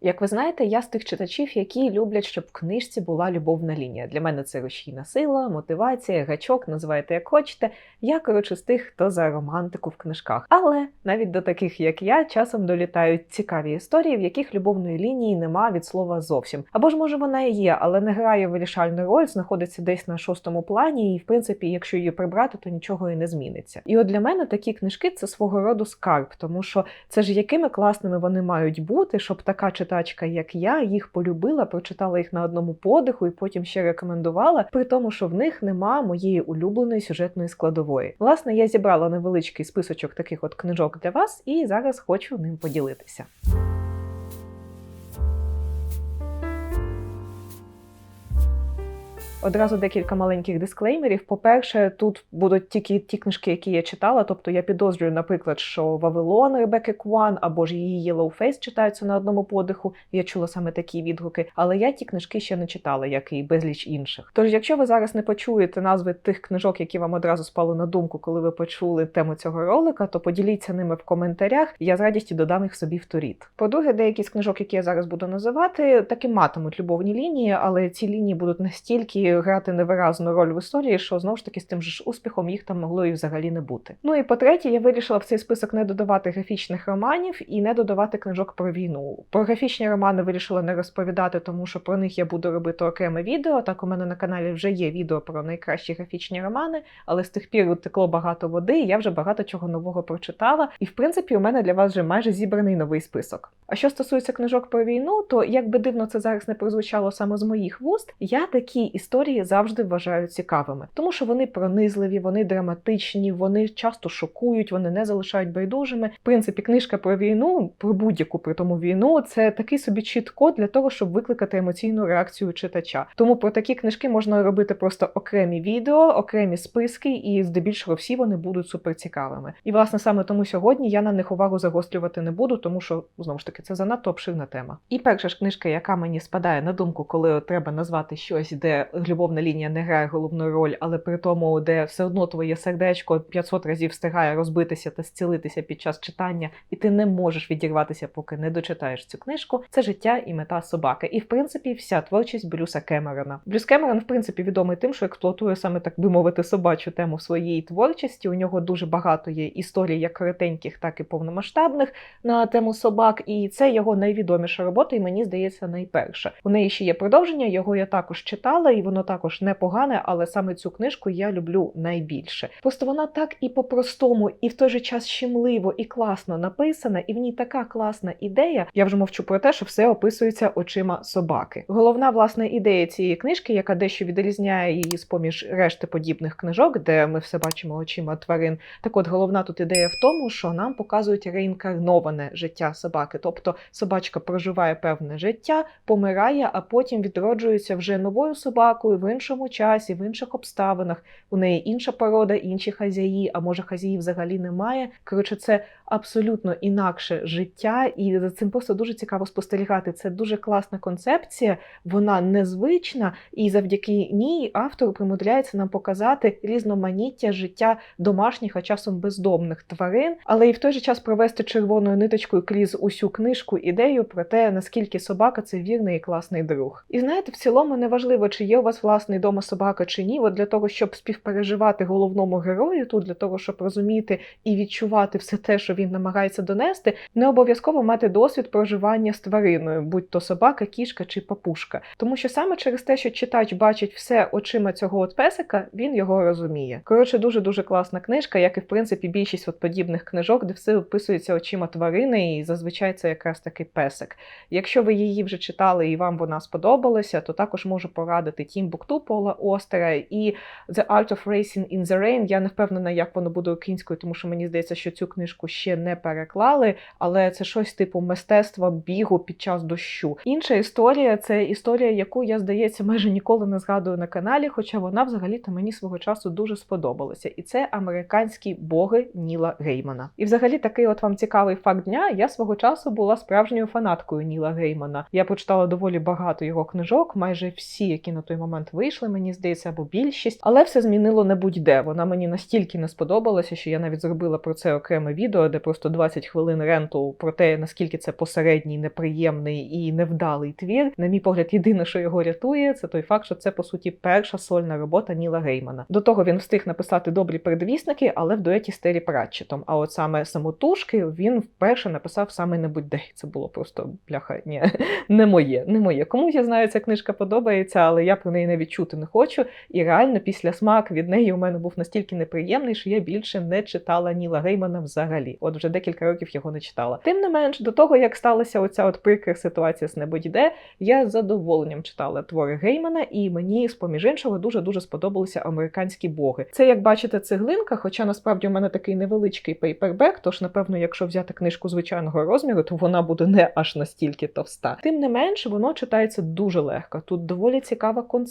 Як ви знаєте, я з тих читачів, які люблять, щоб в книжці була любовна лінія. Для мене це рушійна сила, мотивація, гачок, називайте як хочете. Я коротше з тих, хто за романтику в книжках. Але навіть до таких, як я, часом долітають цікаві історії, в яких любовної лінії нема від слова зовсім. Або ж може вона і є, але не грає вирішальну роль, знаходиться десь на шостому плані, і в принципі, якщо її прибрати, то нічого і не зміниться. І от для мене такі книжки це свого роду скарб, тому що це ж якими класними вони мають бути, щоб така читачка, як я, їх полюбила, прочитала їх на одному подиху і потім ще рекомендувала, при тому, що в них нема моєї улюбленої сюжетної складової. Власне, я зібрала невеличкий списочок таких от книжок для вас, і зараз хочу ним поділитися. Одразу декілька маленьких дисклеймерів. По-перше, тут будуть тільки ті книжки, які я читала. Тобто я підозрюю, наприклад, що Вавилон Ребекки Куан або ж її Yellow Face читаються на одному подиху. Я чула саме такі відгуки, але я ті книжки ще не читала, як і безліч інших. Тож, якщо ви зараз не почуєте назви тих книжок, які вам одразу спали на думку, коли ви почули тему цього ролика, то поділіться ними в коментарях. Я з радістю додам їх собі в торіт. По-друге, деякі з книжок, які я зараз буду називати, таки матимуть любовні лінії, але ці лінії будуть настільки грати невиразну роль в історії, що знову ж таки з тим же ж успіхом їх там могло і взагалі не бути. Ну і по-третє, я вирішила в цей список не додавати графічних романів і не додавати книжок про війну. Про графічні романи вирішила не розповідати, тому що про них я буду робити окреме відео. Так у мене на каналі вже є відео про найкращі графічні романи, але з тих пір утекло багато води, і я вже багато чого нового прочитала. І в принципі, у мене для вас вже майже зібраний новий список. А що стосується книжок про війну, то як би дивно це зараз не прозвучало саме з моїх вуст, я такі історії завжди вважаю цікавими, тому що вони пронизливі, вони драматичні, вони часто шокують, вони не залишають байдужими. В принципі, книжка про війну, про будь-яку при тому війну, це такий собі чіт-код для того, щоб викликати емоційну реакцію читача. Тому про такі книжки можна робити просто окремі відео, окремі списки, і здебільшого всі вони будуть суперцікавими. І власне саме тому сьогодні я на них увагу загострювати не буду, тому що знову ж таки це занадто обширна тема. І перша ж книжка, яка мені спадає на думку, коли треба назвати щось, де любовна лінія не грає головну роль, але при тому, де все одно твоє сердечко 500 разів встигає розбитися та зцілитися під час читання, і ти не можеш відірватися, поки не дочитаєш цю книжку. Це життя і мета собаки. І в принципі, вся творчість Брюса Кемерона. Брюс Кемерон, в принципі, відомий тим, що експлуатує саме так би мовити собачу тему в своїй творчості. У нього дуже багато є історій, як коротеньких, так і повномасштабних на тему собак. І це його найвідоміша робота, і мені здається, найперша. У неї ще є продовження. Його я також читала, і воно також непогане, але саме цю книжку я люблю найбільше. Просто вона так і по-простому, і в той же час щемливо і класно написана, і в ній така класна ідея. Я вже мовчу про те, що все описується очима собаки. Головна власне ідея цієї книжки, яка дещо відрізняє її з поміж решти подібних книжок, де ми все бачимо очима тварин. Так от головна тут ідея в тому, що нам показують реінкарноване життя собаки, тобто собачка проживає певне життя, помирає, а потім відроджується вже новою собакою в іншому часі, в інших обставинах. У неї інша порода, інші хазяї, а може хазяїв взагалі немає. Коротше, це абсолютно інакше життя, і за цим просто дуже цікаво спостерігати. Це дуже класна концепція, вона незвична, і завдяки ній автор примудряється нам показати різноманіття життя домашніх, а часом бездомних тварин, але і в той же час провести червоною ниточкою крізь усю книжку ідею про те, наскільки собака це вірний і класний друг. І знаєте, в цілому неважливо, чи є у вас власний дома собака чи ні. От для того, щоб співпереживати головному герою, тут для того, щоб розуміти і відчувати все те, що він намагається донести, не обов'язково мати досвід проживання з твариною, будь то собака, кішка чи папушка. Тому що саме через те, що читач бачить все очима цього от песика, він його розуміє. Коротше, дуже дуже класна книжка, як і в принципі більшість от подібних книжок, де все описується очима тварини, і зазвичай це якраз таки песик. Якщо ви її вже читали і вам вона сподобалася, то також можу порадити Тім Букту Пола Остера і The Art of Racing in the Rain. Я не впевнена, як воно буде українською, тому що мені здається, що цю книжку ще не переклали, але це щось типу мистецтва бігу під час дощу. Інша історія це історія, яку я здається майже ніколи не згадую на каналі, хоча вона взагалі-то мені свого часу дуже сподобалася. І це американські боги Ніла Геймана. І взагалі такий от вам цікавий факт дня. Я свого часу була справжньою фанаткою Ніла Геймана. Я прочитала доволі багато його книжок, майже всі, які на той момент момент вийшли, мені здається, або більшість. Але все змінило не будь-де. Вона мені настільки не сподобалася, що я навіть зробила про це окреме відео, де просто 20 хвилин ренту про те, наскільки це посередній, неприємний і невдалий твір. На мій погляд, єдине, що його рятує, це той факт, що це по суті перша сольна робота Ніла Геймана. До того він встиг написати добрі передвісники, але в дуеті з Террі Пратчетом. А от саме самотужки він вперше написав саме не будь-де. Це було просто бляха. Ні, не моє, не моє. Комусь я знаю, ця книжка подобається, але я про неї не відчути не хочу. І реально, після смак від неї у мене був настільки неприємний, що я більше не читала Ніла Геймана взагалі. От вже декілька років його не читала. Тим не менш, до того як сталася оця от прикра ситуація з небудь-де, я з задоволенням читала твори Геймана, і мені, з поміж іншого, дуже дуже сподобалися американські боги. Це, як бачите, цеглинка, хоча насправді у мене такий невеличкий пейпербек, тож, напевно, якщо взяти книжку звичайного розміру, то вона буде не аж настільки товста. Тим не менш, воно читається дуже легко. Тут доволі цікава концепція.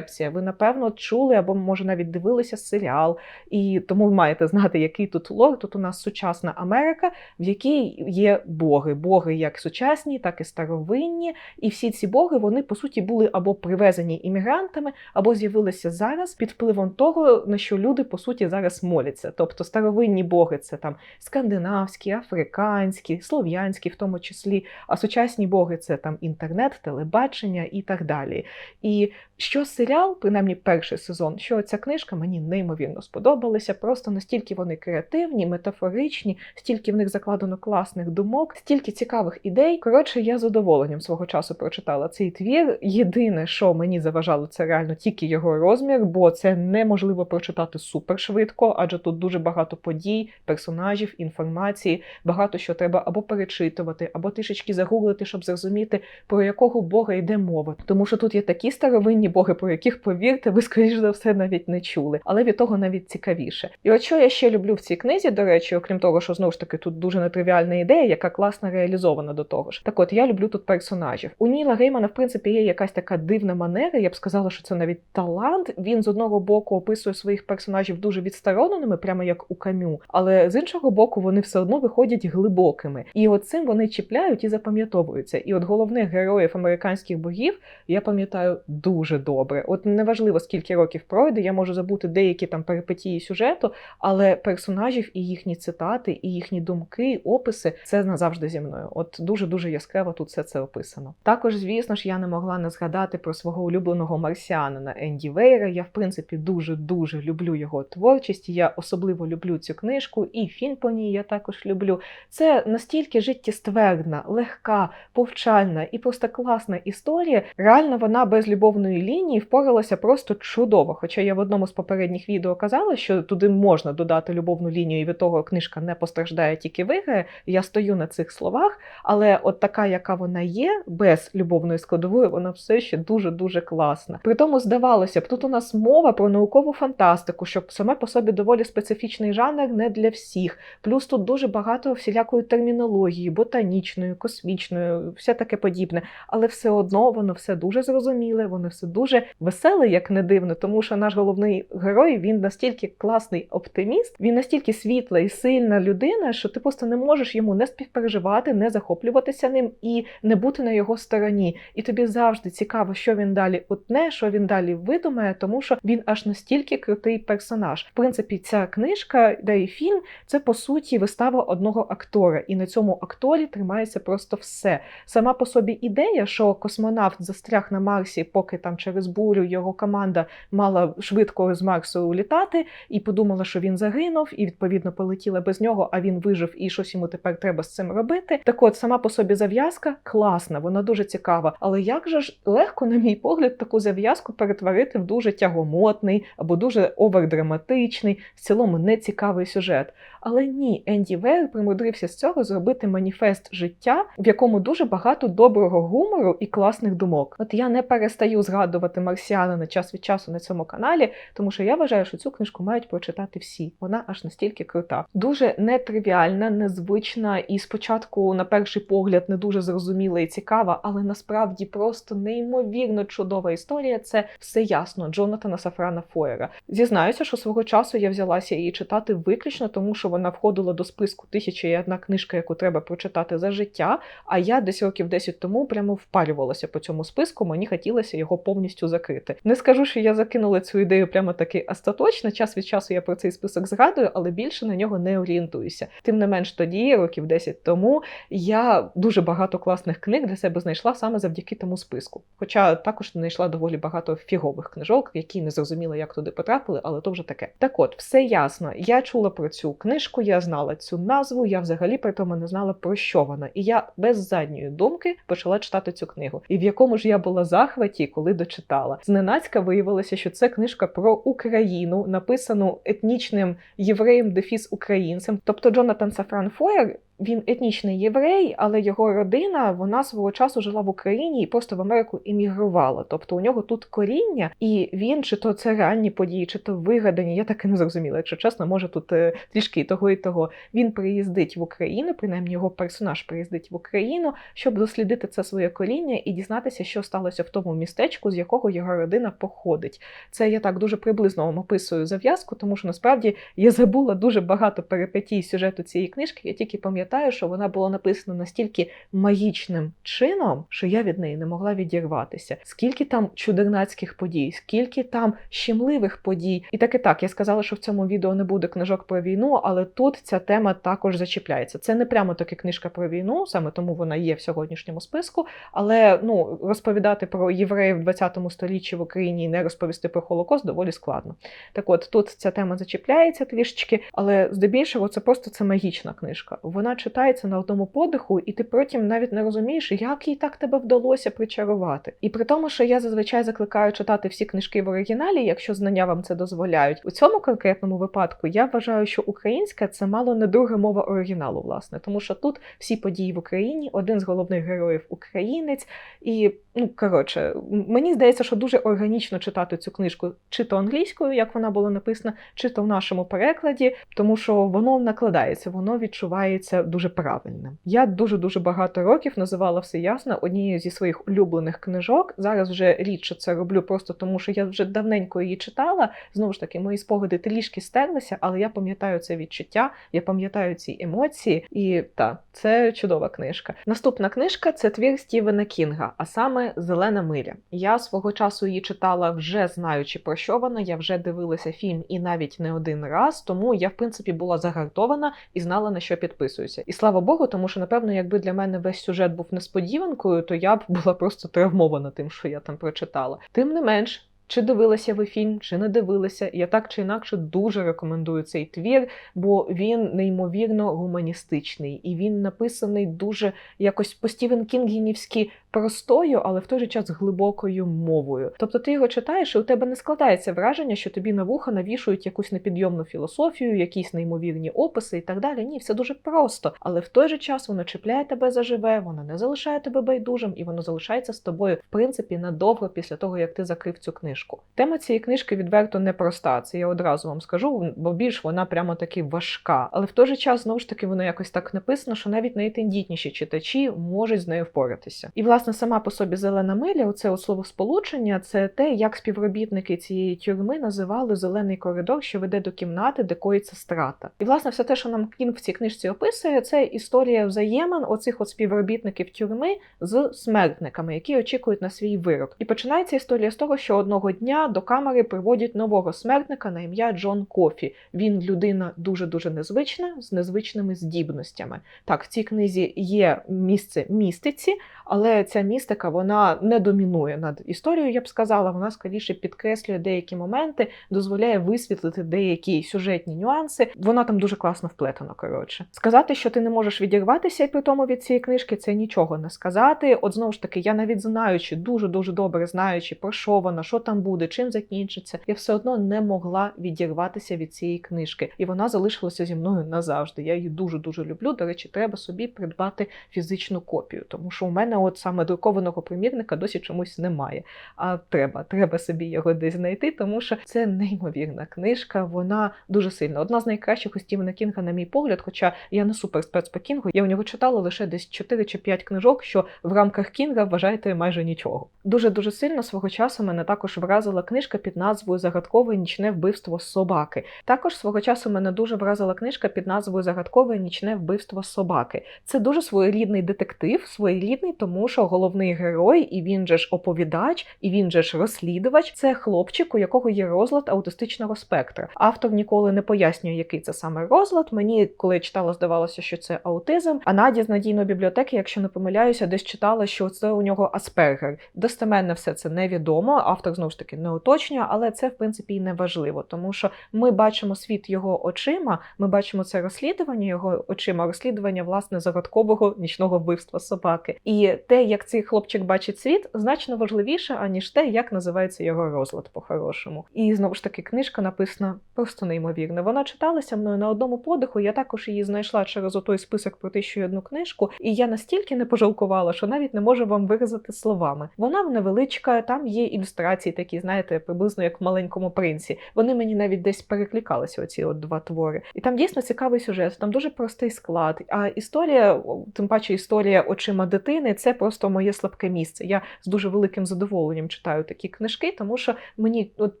Ви, напевно, чули або, може, навіть дивилися серіал, і тому ви маєте знати, який тут лор. Тут у нас сучасна Америка, в якій є боги. Боги як сучасні, так і старовинні. І всі ці боги вони по суті були або привезені іммігрантами, або з'явилися зараз під впливом того, на що люди по суті зараз моляться. Тобто старовинні боги це там скандинавські, африканські, слов'янські, в тому числі, а сучасні боги це там інтернет, телебачення і так далі. І що серіал, принаймні перший сезон, що ця книжка мені неймовірно сподобалася. Просто настільки вони креативні, метафоричні, стільки в них закладено класних думок, стільки цікавих ідей. Коротше, я задоволенням свого часу прочитала цей твір. Єдине, що мені заважало, це реально тільки його розмір, бо це неможливо прочитати супер швидко, адже тут дуже багато подій, персонажів, інформації, багато що треба або перечитувати, або трішечки загуглити, щоб зрозуміти, про якого бога йде мова. Тому що тут є такі старовинні боги, про яких, повірте, ви скоріш за все навіть не чули, але від того навіть цікавіше. І от що я ще люблю в цій книзі, до речі, окрім того, що знову ж таки тут дуже нетривіальна ідея, яка класно реалізована до того ж. Так от я люблю тут персонажів. У Ніла Геймана, в принципі, є якась така дивна манера. Я б сказала, що це навіть талант. Він з одного боку описує своїх персонажів дуже відстороненими, прямо як у камю, але з іншого боку, вони все одно виходять глибокими. І от цим вони чіпляють і запам'ятовуються. І от головних героїв американських богів я пам'ятаю дуже добре. От неважливо скільки років пройде, я можу забути деякі там перипетії сюжету, але персонажів і їхні цитати, і їхні думки, описи це назавжди зі мною. От дуже дуже яскраво тут все це описано. Також, звісно ж, я не могла не згадати про свого улюбленого марсіанина Енді Вейра. Я, в принципі, дуже дуже люблю його творчість. Я особливо люблю цю книжку, і фільм по ній я також люблю. Це настільки життєствердна, легка, повчальна і просто класна історія. Реально, вона без любовної лінії впоралася просто чудово. Хоча я в одному з попередніх відео казала, що туди можна додати любовну лінію, і від того книжка не постраждає, тільки виграє. Я стою на цих словах, але от така, яка вона є, без любовної складової, вона все ще дуже дуже класна. При тому здавалося б, тут у нас мова про наукову фантастику, що саме по собі доволі специфічний жанр не для всіх. Плюс тут дуже багато всілякої термінології, ботанічної, космічної, все таке подібне. Але все одно воно все дуже зрозуміле, воно все дуже веселе, як не дивно, тому що наш головний герой він настільки класний оптиміст, він настільки світла і сильна людина, що ти просто не можеш йому не співпереживати, не захоплюватися ним і не бути на його стороні. І тобі завжди цікаво, що він далі утне, що він далі видумає, тому що він аж настільки крутий персонаж. В принципі, ця книжка, де і фільм, це по суті вистава одного актора, і на цьому акторі тримається просто все. Сама по собі ідея, що космонавт застряг на Марсі, поки там через бурю його команда мала швидко з Марсу улітати, і подумала, що він загинув, і відповідно полетіла без нього, а він вижив, і щось йому тепер треба з цим робити. Так от сама по собі зав'язка класна, вона дуже цікава. Але як же ж легко, на мій погляд, таку зав'язку перетворити в дуже тягомотний або дуже овердраматичний, в цілому нецікавий сюжет. Але ні, Енді Вейр примудрився з цього зробити маніфест життя, в якому дуже багато доброго гумору і класних думок. От я не перестаю згадувати марсіанина час від часу на цьому каналі, тому що я вважаю, що цю книжку мають прочитати всі. Вона аж настільки крута. Дуже нетривіальна, незвична і спочатку, на перший погляд, не дуже зрозуміла і цікава, але насправді просто неймовірно чудова історія. Це все ясно. Джонатана Сафрана Фойера. Зізнаюся, що свого часу я взялася її читати виключно, тому що вона входила до списку тисяча і одна книжка, яку треба прочитати за життя. А я десь років 10 тому прямо впалювалася по цьому списку. Мені хотілося його повністю закрити. Не скажу, що я закинула цю ідею прямо таки остаточно. Час від часу я про цей список згадую, але більше на нього не орієнтуюся. Тим не менш, тоді, років 10 тому, я дуже багато класних книг для себе знайшла саме завдяки тому списку. Хоча також знайшла доволі багато фігових книжок, які не зрозуміла, як туди потрапили, але то вже таке. Так от, все ясно. Я чула про цю книжку, я знала цю назву, я взагалі при тому не знала про що вона. І я без задньої думки почала читати цю книгу. І в якому ж я була захваті, коли дочитала. Зненацька виявилося, що це книжка про Україну, написану етнічним євреєм дефіс українцем. Тобто Джонатан Сафран Фойер він етнічний єврей, але його родина вона свого часу жила в Україні і просто в Америку іммігрувала. Тобто у нього тут коріння, і він чи то це реальні події, чи то вигадані. Я так і не зрозуміла. Якщо чесно, може тут е, трішки того і того. Він приїздить в Україну, принаймні його персонаж приїздить в Україну, щоб дослідити це своє коріння і дізнатися, що сталося в тому містечку, з якого його родина походить. Це я так дуже приблизно вам описую зав'язку, тому що насправді я забула дуже багато перипетій сюжету цієї книжки. Я тільки пам'ятаю, що вона була написана настільки магічним чином, що я від неї не могла відірватися. Скільки там чудернацьких подій, скільки там щемливих подій. І так і так, я сказала, що в цьому відео не буде книжок про війну, але тут ця тема також зачіпляється. Це не прямо таки книжка про війну, саме тому вона є в сьогоднішньому списку. Але ну розповідати про євреїв в 20 столітті в Україні і не розповісти про Холокост доволі складно. Так от тут ця тема зачіпляється трішечки, але здебільшого це просто це магічна книжка. Вона читається на одному подиху, і ти потім навіть не розумієш, як їй так тебе вдалося причарувати. І при тому, що я зазвичай закликаю читати всі книжки в оригіналі, якщо знання вам це дозволяють. У цьому конкретному випадку я вважаю, що українська це мало не друга мова оригіналу, власне, тому що тут всі події в Україні, один з головних героїв українець, і ну коротше, мені здається, що дуже органічно читати цю книжку, чи то англійською, як вона була написана, чи то в нашому перекладі, тому що воно накладається, воно відчувається дуже правильним. Я дуже дуже багато років називала все ясно однією зі своїх улюблених книжок. Зараз вже рідше це роблю просто тому, що я вже давненько її читала. Знову ж таки, мої спогади трішки стерлися, але я пам'ятаю це відчуття, я пам'ятаю ці емоції, і та це чудова книжка. Наступна книжка це твір Стівена Кінга, а саме Зелена миля. Я свого часу її читала вже знаючи про що вона. Я вже дивилася фільм і навіть не один раз, тому я в принципі була загартована і знала на що підписуюся. І слава Богу, тому що напевно, якби для мене весь сюжет був несподіванкою, то я б була просто травмована тим, що я там прочитала. Тим не менш. Чи дивилася ви фільм, чи не дивилися, я так чи інакше дуже рекомендую цей твір, бо він неймовірно гуманістичний і він написаний дуже якось по Стівен Кінгінівськи простою, але в той же час глибокою мовою. Тобто ти його читаєш, і у тебе не складається враження, що тобі на вуха навішують якусь непідйомну філософію, якісь неймовірні описи і так далі. Ні, все дуже просто. Але в той же час воно чіпляє тебе заживе, воно не залишає тебе байдужим, і воно залишається з тобою, в принципі, надовго після того, як ти закрив цю книжку. Тема цієї книжки відверто непроста. Це я одразу вам скажу, бо більш вона прямо таки важка. Але в той же час знову ж таки воно якось так написано, що навіть найтендітніші читачі можуть з нею впоратися. І власне сама по собі зелена миля, оце от словосполучення, це те, як співробітники цієї тюрми називали зелений коридор, що веде до кімнати, де коїться страта. І власне все те, що нам Кінг в цій книжці описує, це історія взаємин оцих от співробітників тюрми з смертниками, які очікують на свій вирок. І починається історія з того, що одного дня до камери приводять нового смертника на ім'я Джон Кофі. Він людина дуже дуже незвична, з незвичними здібностями. Так, в цій книзі є місце містиці, але ця містика вона не домінує над історією, я б сказала. Вона скоріше підкреслює деякі моменти, дозволяє висвітлити деякі сюжетні нюанси. Вона там дуже класно вплетена. Коротше, сказати, що ти не можеш відірватися при тому від цієї книжки, це нічого не сказати. От знову ж таки, я навіть знаючи, дуже дуже добре знаючи, про що вона, що там буде, чим закінчиться, я все одно не могла відірватися від цієї книжки, і вона залишилася зі мною назавжди. Я її дуже дуже люблю. До речі, треба собі придбати фізичну копію, тому що у мене, от саме друкованого примірника, досі чомусь немає. А треба, треба собі його десь знайти, тому що це неймовірна книжка. Вона дуже сильна. Одна з найкращих у Стівена Кінга, на мій погляд. Хоча я не супер спец по Кінгу, я у нього читала лише десь 4 чи 5 книжок, що в рамках Кінга вважаєте майже нічого. Дуже дуже сильно свого часу мене також вразила книжка під назвою Загадкове нічне вбивство собаки. Також свого часу мене дуже вразила книжка під назвою Загадкове нічне вбивство собаки. Це дуже своєрідний детектив, своєрідний, тому що головний герой, і він же ж оповідач, і він же ж розслідувач. Це хлопчик, у якого є розлад аутистичного спектра. Автор ніколи не пояснює, який це саме розлад. Мені, коли я читала, здавалося, що це аутизм. А Надя з надійної бібліотеки, якщо не помиляюся, десь читала, що це у нього аспергер. Достеменно все це невідомо. Автор знову ж таки не уточнює, але це в принципі і не важливо, тому що ми бачимо світ його очима. Ми бачимо це розслідування його очима, розслідування власне загадкового нічного вбивства собаки. І те, як цей хлопчик бачить світ, значно важливіше аніж те, як називається його розлад по-хорошому. І знову ж таки, книжка написана просто неймовірно. Вона читалася мною на одному подиху. Я також її знайшла через отой список про тисячу одну книжку, і я настільки не пожалкувала, що навіть не можу вам виразити словами. Вона невеличка, там є ілюстрації, такі, знаєте, приблизно як в маленькому принці. Вони мені навіть десь перекликалися, оці от два твори. І там дійсно цікавий сюжет, там дуже простий склад. А історія, тим паче історія очима дитини, це просто моє слабке місце. Я з дуже великим задоволенням читаю такі книжки, тому що мені от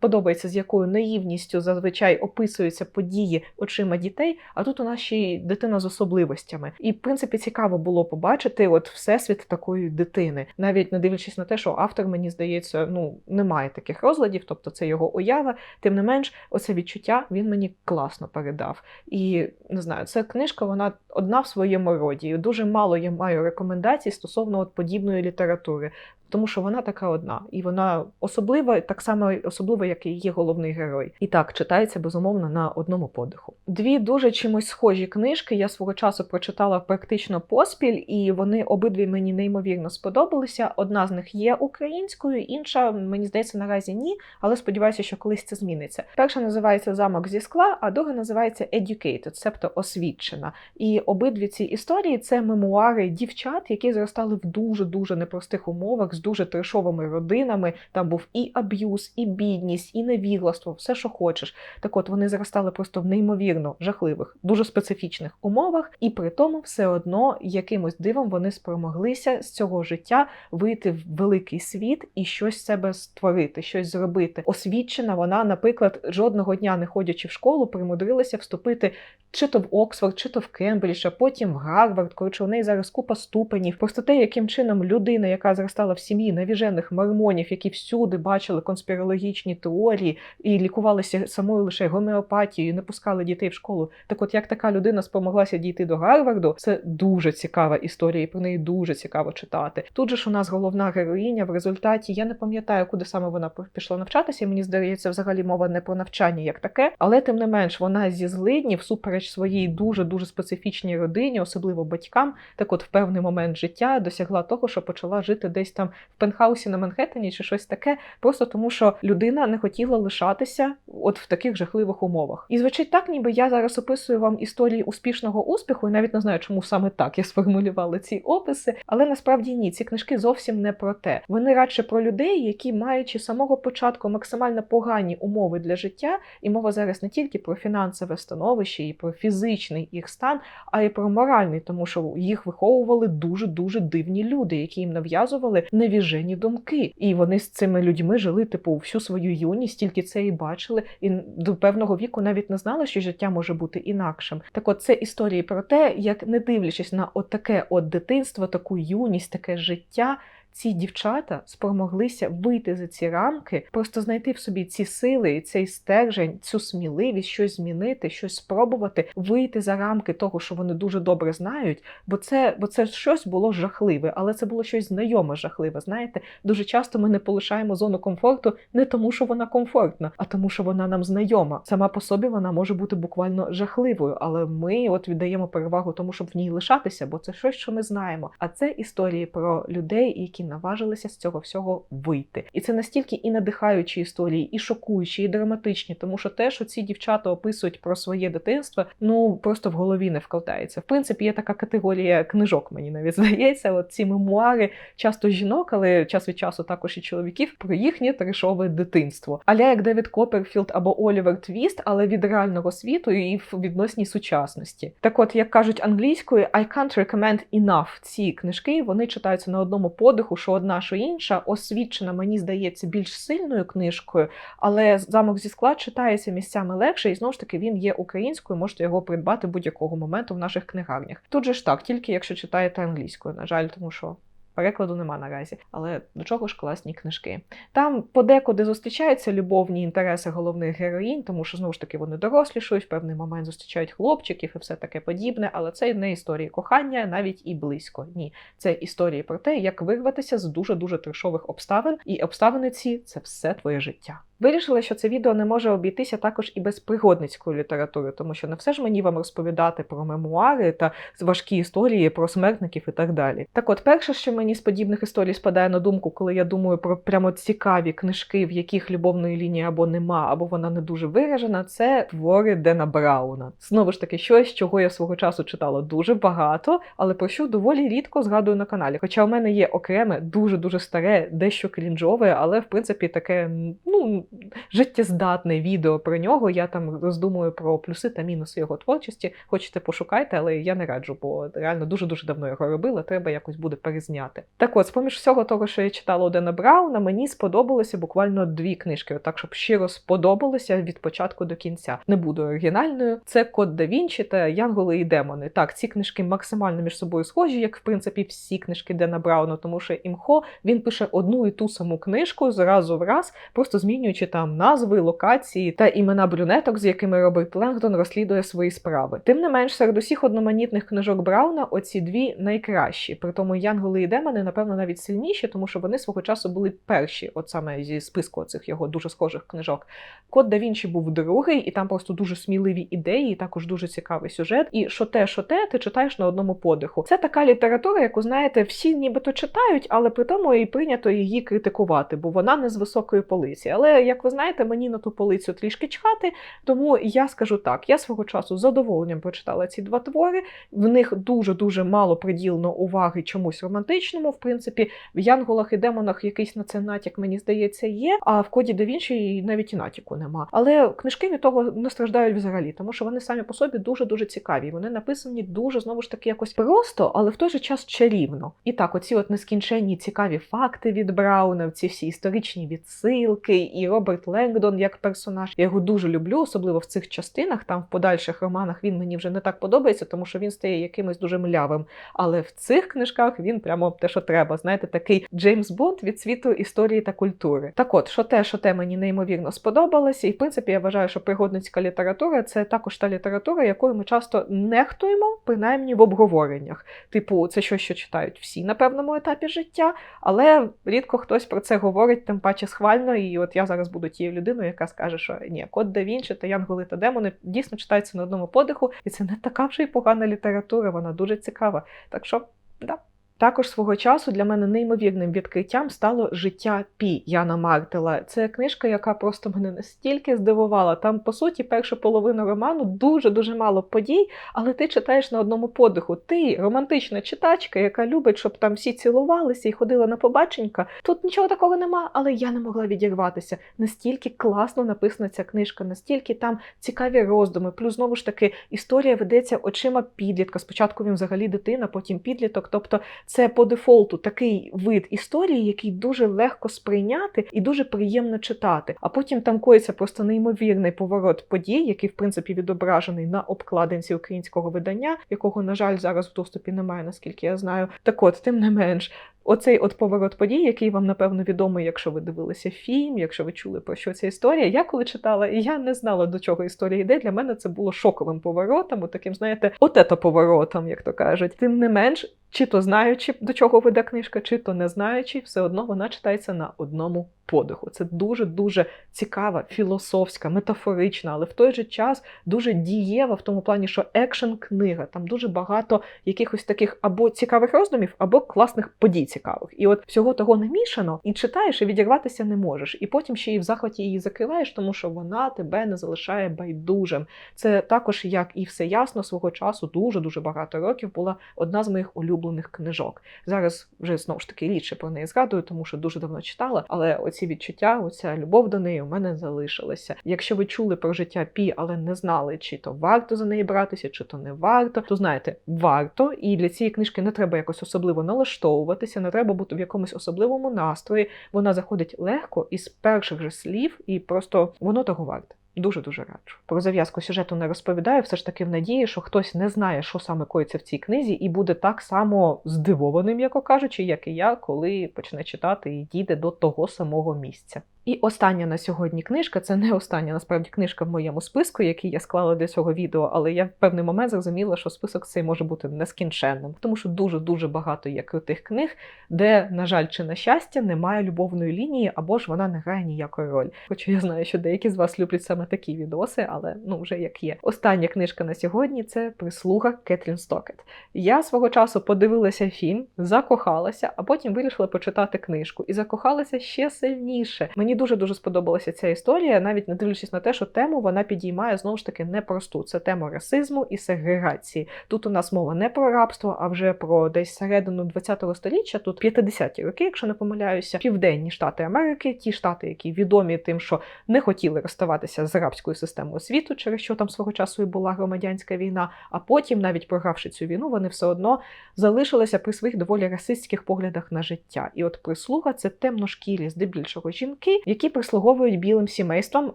подобається, з якою наївністю зазвичай описуються події очима дітей. А тут у нас ще й дитина з особливостями. І в принципі цікаво було побачити от всесвіт такої дитини, навіть не дивлячись на те, що автор, мені здається, ну немає таких розладів, тобто це його уява. Тим не менш, оце відчуття він мені класно передав. І не знаю, ця книжка, вона одна в своєму роді. Дуже мало я маю рекомендацій стосовно от подібної літератури. Тому що вона така одна, і вона особлива, так само особлива, як і її головний герой. І так читається безумовно на одному подиху. Дві дуже чимось схожі книжки. Я свого часу прочитала практично поспіль, і вони обидві мені неймовірно сподобалися. Одна з них є українською, інша мені здається наразі ні, але сподіваюся, що колись це зміниться. Перша називається Замок зі скла, а друга називається Educated, себто освічена. І обидві ці історії це мемуари дівчат, які зростали в дуже дуже непростих умовах дуже трешовими родинами. Там був і аб'юз, і бідність, і невігластво, все, що хочеш. Так от вони зростали просто в неймовірно жахливих, дуже специфічних умовах, і при тому все одно якимось дивом вони спромоглися з цього життя вийти в великий світ і щось себе створити, щось зробити. Освічена вона, наприклад, жодного дня не ходячи в школу, примудрилася вступити чи то в Оксфорд, чи то в Кембридж, а потім в Гарвард. Коротше, у неї зараз купа ступенів. Просто те, яким чином людина, яка зростала в сім'ї навіжених мормонів, які всюди бачили конспірологічні теорії і лікувалися самою лише гомеопатією, не пускали дітей в школу. Так, от як така людина спромоглася дійти до Гарварду, це дуже цікава історія, і про неї дуже цікаво читати. Тут же ж у нас головна героїня в результаті. Я не пам'ятаю, куди саме вона пішла навчатися. Мені здається, взагалі мова не про навчання як таке, але тим не менш вона зі злиднів, всупереч своїй дуже дуже специфічній родині, особливо батькам, так от в певний момент життя досягла того, що почала жити десь там в пентхаусі на Манхеттені чи щось таке, просто тому що людина не хотіла лишатися от в таких жахливих умовах. І звучить так, ніби я зараз описую вам історії успішного успіху, і навіть не знаю, чому саме так я сформулювала ці описи, але насправді ні, ці книжки зовсім не про те. Вони радше про людей, які маючи з самого початку максимально погані умови для життя, і мова зараз не тільки про фінансове становище і про фізичний їх стан, а й про моральний, тому що їх виховували дуже дуже дивні люди, які їм нав'язували невіжені думки. І вони з цими людьми жили типу всю свою юність, тільки це і бачили, і до певного віку навіть не знали, що життя може бути інакшим. Так, от це історії про те, як не дивлячись на отаке от дитинство, таку юність, таке життя ці дівчата спромоглися вийти за ці рамки, просто знайти в собі ці сили, цей стержень, цю сміливість, щось змінити, щось спробувати, вийти за рамки того, що вони дуже добре знають. Бо це, бо це щось було жахливе, але це було щось знайоме жахливе. Знаєте, дуже часто ми не полишаємо зону комфорту не тому, що вона комфортна, а тому, що вона нам знайома. Сама по собі вона може бути буквально жахливою, але ми от віддаємо перевагу тому, щоб в ній лишатися, бо це щось, що ми знаємо. А це історії про людей, які які наважилися з цього всього вийти. І це настільки і надихаючі історії, і шокуючі, і драматичні, тому що те, що ці дівчата описують про своє дитинство, ну просто в голові не вкладається. В принципі, є така категорія книжок, мені навіть здається. От ці мемуари часто жінок, але час від часу також і чоловіків про їхнє трешове дитинство. Аля як Девід Копперфілд або Олівер Твіст, але від реального світу і в відносній сучасності. Так, от як кажуть англійською, I can't recommend enough ці книжки, вони читаються на одному подиху подиху, що одна, що інша, освічена, мені здається, більш сильною книжкою, але замок зі скла читається місцями легше, і знову ж таки він є українською, можете його придбати будь-якого моменту в наших книгарнях. Тут же ж так, тільки якщо читаєте англійською, на жаль, тому що. Перекладу нема наразі, але до чого ж класні книжки. Там подекуди зустрічаються любовні інтереси головних героїнь, тому що знову ж таки вони дорослішують, в певний момент зустрічають хлопчиків і все таке подібне. Але це не історії кохання, навіть і близько. Ні, це історії про те, як вирватися з дуже дуже трешових обставин, і обставини ці це все твоє життя. Вирішила, що це відео не може обійтися також і без пригодницької літератури, тому що не все ж мені вам розповідати про мемуари та важкі історії про смертників і так далі. Так, от, перше, що мені з подібних історій спадає на думку, коли я думаю про прямо цікаві книжки, в яких любовної лінії або нема, або вона не дуже виражена, це твори Дена Брауна. Знову ж таки, щось, чого я свого часу читала дуже багато, але про що доволі рідко згадую на каналі. Хоча у мене є окреме, дуже дуже старе, дещо крінжове, але в принципі таке, ну життєздатне відео про нього. Я там роздумую про плюси та мінуси його творчості. Хочете пошукайте, але я не раджу, бо реально дуже-дуже давно його робила. Треба якось буде перезняти. Так от, з поміж всього того, що я читала Одена Брауна, мені сподобалося буквально дві книжки. Так, щоб щиро сподобалося від початку до кінця. Не буду оригінальною. Це Код да Вінчі та Янголи і Демони. Так, ці книжки максимально між собою схожі, як в принципі всі книжки Дена Брауна, тому що імхо він пише одну і ту саму книжку зразу в раз, просто змінюючи там назви, локації та імена брюнеток, з якими Роберт Ленгдон розслідує свої справи. Тим не менш, серед усіх одноманітних книжок Брауна оці дві найкращі. При тому Янголи і Демони, напевно, навіть сильніші, тому що вони свого часу були перші, от саме зі списку цих його дуже схожих книжок. Код да Вінчі був другий, і там просто дуже сміливі ідеї, і також дуже цікавий сюжет. І що те, що те, ти читаєш на одному подиху. Це така література, яку знаєте, всі нібито читають, але при тому і прийнято її критикувати, бо вона не з високої полиці. Але як ви знаєте, мені на ту полицю трішки чхати, тому я скажу так: я свого часу з задоволенням прочитала ці два твори. В них дуже дуже мало приділено уваги чомусь романтичному. В принципі, в Янголах і демонах якийсь на це натяк, мені здається, є. А в коді да Вінчі навіть і натяку нема. Але книжки від того не страждають взагалі, тому що вони самі по собі дуже дуже цікаві. Вони написані дуже знову ж таки якось просто, але в той же час чарівно. І так, оці от нескінченні цікаві факти від Брауна, ці всі історичні відсилки, і Роберт Леңдон як персонаж. Я його дуже люблю, особливо в цих частинах. Там в подальших романах він мені вже не так подобається, тому що він стає якимось дуже млявим. Але в цих книжках він прямо те, що треба. Знаєте, такий Джеймс Бонд від світу історії та культури. Так от, що те, що те мені неймовірно сподобалося, і в принципі я вважаю, що пригодницька література це також та література, якою ми часто нехтуємо, принаймні в обговореннях. Типу, це щось, що читають всі на певному етапі життя, але рідко хтось про це говорить, тим паче схвально. І от я зараз буду тією людиною, яка скаже, що ні, код да Вінчі та Янголи та Демони дійсно читаються на одному подиху, і це не така вже й погана література, вона дуже цікава. Так що, да. Також свого часу для мене неймовірним відкриттям стало життя Пі Яна Мартела. Це книжка, яка просто мене настільки здивувала. Там, по суті, першу половину роману дуже-дуже мало подій, але ти читаєш на одному подиху. Ти романтична читачка, яка любить, щоб там всі цілувалися і ходила на побаченька. Тут нічого такого нема, але я не могла відірватися. Настільки класно написана ця книжка, настільки там цікаві роздуми. Плюс знову ж таки історія ведеться очима підлітка. Спочатку він взагалі дитина, потім підліток. Тобто це по дефолту такий вид історії, який дуже легко сприйняти і дуже приємно читати. А потім там коїться просто неймовірний поворот подій, який, в принципі, відображений на обкладинці українського видання, якого, на жаль, зараз в доступі немає, наскільки я знаю. Так от, тим не менш. Оцей от поворот подій, який вам напевно відомий, якщо ви дивилися фільм, якщо ви чули про що ця історія. Я коли читала, і я не знала, до чого історія йде. Для мене це було шоковим поворотом, таким, знаєте, от ето поворотом, як то кажуть. Тим не менш, чи то знаючи, до чого веде книжка, чи то не знаючи, все одно вона читається на одному подиху. Це дуже-дуже цікава, філософська, метафорична, але в той же час дуже дієва в тому плані, що екшен книга. Там дуже багато якихось таких або цікавих роздумів, або класних подій цікавих. І от всього того намішано, і читаєш, і відірватися не можеш. І потім ще і в захваті її закриваєш, тому що вона тебе не залишає байдужим. Це також, як і все ясно, свого часу дуже-дуже багато років була одна з моїх улюблених книжок. Зараз вже знову ж таки рідше про неї згадую, тому що дуже давно читала, але оці ці відчуття, оця любов до неї у мене залишилася. Якщо ви чули про життя Пі, але не знали, чи то варто за неї братися, чи то не варто, то знаєте, варто. І для цієї книжки не треба якось особливо налаштовуватися, не треба бути в якомусь особливому настрої. Вона заходить легко із перших же слів, і просто воно того варте. Дуже дуже раджу. Про зав'язку сюжету не розповідаю, все ж таки в надії, що хтось не знає, що саме коїться в цій книзі, і буде так само здивованим, яко кажучи, як і я, коли почне читати і дійде до того самого місця. І остання на сьогодні книжка це не остання насправді книжка в моєму списку, який я склала для цього відео, але я в певний момент зрозуміла, що список цей може бути нескінченним, тому що дуже дуже багато є крутих книг, де, на жаль, чи на щастя, немає любовної лінії, або ж вона не грає ніякої роль. Хоча я знаю, що деякі з вас люблять саме такі відоси, але ну вже як є. Остання книжка на сьогодні це прислуга Кетрін Стокет. Я свого часу подивилася фільм, закохалася, а потім вирішила почитати книжку і закохалася ще сильніше. Мені дуже дуже сподобалася ця історія, навіть не дивлячись на те, що тему вона підіймає знову ж таки непросту. Це тема расизму і сегрегації. Тут у нас мова не про рабство, а вже про десь середину 20-го століття, тут 50-ті роки, якщо не помиляюся, південні штати Америки, ті штати, які відомі тим, що не хотіли розставатися з рабською системою світу, через що там свого часу і була громадянська війна. А потім, навіть програвши цю війну, вони все одно залишилися при своїх доволі расистських поглядах на життя. І от прислуга це темношкірі, здебільшого жінки, які прислуговують білим сімействам,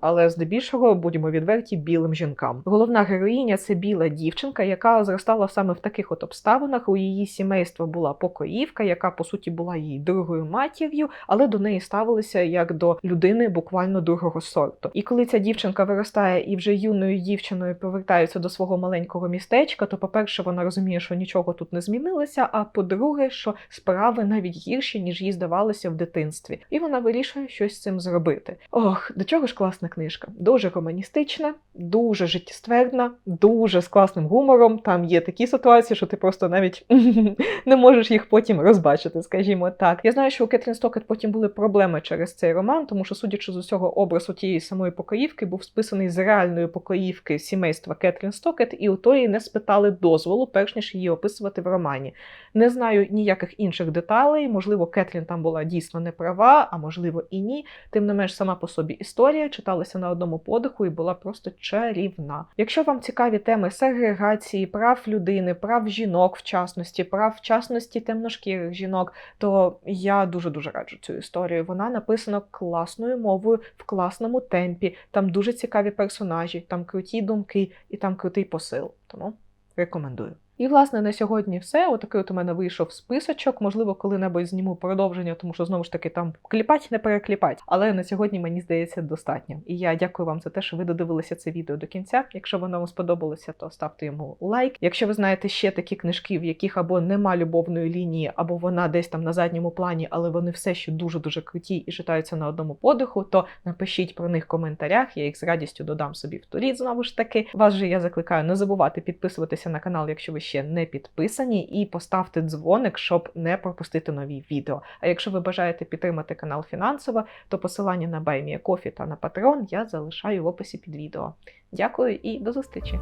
але здебільшого будемо відверті білим жінкам. Головна героїня це біла дівчинка, яка зростала саме в таких от обставинах. У її сімейства була покоївка, яка по суті була її другою матір'ю, але до неї ставилися як до людини буквально другого сорту. І коли ця дівчинка виростає і вже юною дівчиною повертається до свого маленького містечка, то, по-перше, вона розуміє, що нічого тут не змінилося. А по-друге, що справи навіть гірші, ніж їй здавалося в дитинстві, і вона вирішує щось з цим зробити. Ох, до чого ж класна книжка? Дуже романістична, дуже життєствердна, дуже з класним гумором. Там є такі ситуації, що ти просто навіть не можеш їх потім розбачити, скажімо так. Я знаю, що у Кетрін Стокет потім були проблеми через цей роман, тому що, судячи з усього, образ у тієї самої покоївки був списаний з реальної покоївки сімейства Кетрін Стокет, і у тої не спитали дозволу, перш ніж її описувати в романі. Не знаю ніяких інших деталей. Можливо, Кетрін там була дійсно не права, а можливо і ні. Тим не менш, сама по собі історія читалася на одному подиху і була просто чарівна. Якщо вам цікаві теми сегрегації, прав людини, прав жінок, в частності, прав в частності темношкірих жінок, то я дуже дуже раджу цю історію. Вона написана класною мовою в класному темпі. Там дуже цікаві персонажі, там круті думки і там крутий посил. Тому рекомендую. І, власне, на сьогодні все. Отакий от у мене вийшов списочок. Можливо, коли-небудь зніму продовження, тому що знову ж таки там кліпать, не перекліпать. Але на сьогодні мені здається достатньо. І я дякую вам за те, що ви додивилися це відео до кінця. Якщо воно вам сподобалося, то ставте йому лайк. Якщо ви знаєте ще такі книжки, в яких або нема любовної лінії, або вона десь там на задньому плані, але вони все ще дуже дуже круті і читаються на одному подиху, то напишіть про них в коментарях. Я їх з радістю додам собі в торіт. Знову ж таки, вас же я закликаю не забувати підписуватися на канал, якщо ви ще не підписані, і поставте дзвоник, щоб не пропустити нові відео. А якщо ви бажаєте підтримати канал фінансово, то посилання на BuyMeACoffee та на Patreon я залишаю в описі під відео. Дякую і до зустрічі!